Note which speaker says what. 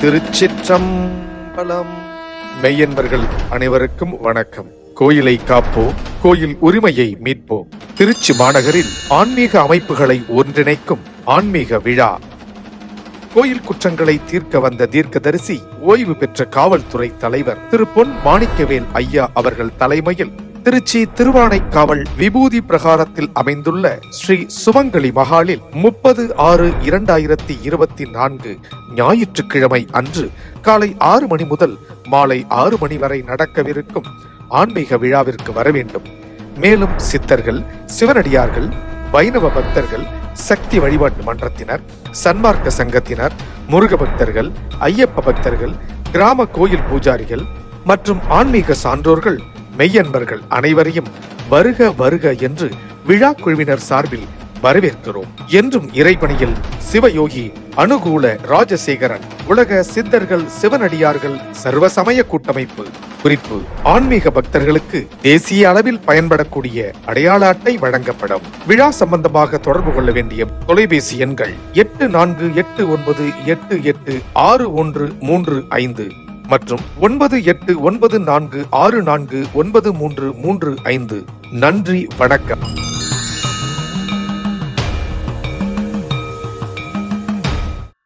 Speaker 1: திருச்சிற்றம்பலம். மெய்யன்பர்கள் அனைவருக்கும் வணக்கம். கோயிலை காப்போம் கோயில் உரிமையை மீட்போம் திருச்சி மாநகரில் ஆன்மீக அமைப்புகளை ஒன்றிணைக்கும் ஆன்மீக விழா. கோயில் குற்றங்களை தீர்க்க வந்த தீர்க்கதரிசி ஓய்வு பெற்ற காவல்துறை தலைவர் திரு பொன் மாணிக்கவேல் ஐயா அவர்கள் தலைமையில் திருச்சி திருவானைக்காவல் விபூதி பிரகாரத்தில் அமைந்துள்ள ஸ்ரீ சுமங்கலி மகாலில் முப்பது ஆறு இரண்டாயிரத்தி இருபத்தி நான்கு ஞாயிற்றுக்கிழமை அன்று காலை ஆறு மணி முதல் மாலை ஆறு மணி வரை நடக்கவிருக்கும் ஆன்மீக விழாவிற்கு வர வேண்டும். மேலும் சித்தர்கள் சிவனடியார்கள் வைணவ பக்தர்கள் சக்தி வழிபாட்டு மன்றத்தினர் சன்மார்க்க சங்கத்தினர் முருக பக்தர்கள் ஐயப்ப பக்தர்கள் கிராம கோயில் பூஜாரிகள் மற்றும் ஆன்மீக சான்றோர்கள் மெய்யன்பர்கள் அனைவரையும் வருக வருக என்று விழா குழுவினர் சார்பில் வரவேற்கிறோம். என்றும் இறைப்பணியில் சிவயோகி அனுகூல ராஜசேகரன் உலக சித்தர்கள் சிவனடியார்கள் சர்வசமய கூட்டமைப்பு குறிப்பு ஆன்மீக பக்தர்களுக்கு தேசிய அளவில் பயன்படக்கூடிய அடையாள அட்டை வழங்கப்படும். விழா சம்பந்தமாக தொடர்பு கொள்ள வேண்டிய தொலைபேசி எண்கள் எட்டு நான்கு எட்டு ஒன்பது எட்டு எட்டு ஆறு ஒன்று மூன்று ஐந்து. மற்றும் ஒன்பது எட்டு ஒன்பது நான்கு ஆறு நான்கு ஒன்பது மூன்று மூன்று ஐந்து. நன்றி வணக்கம்.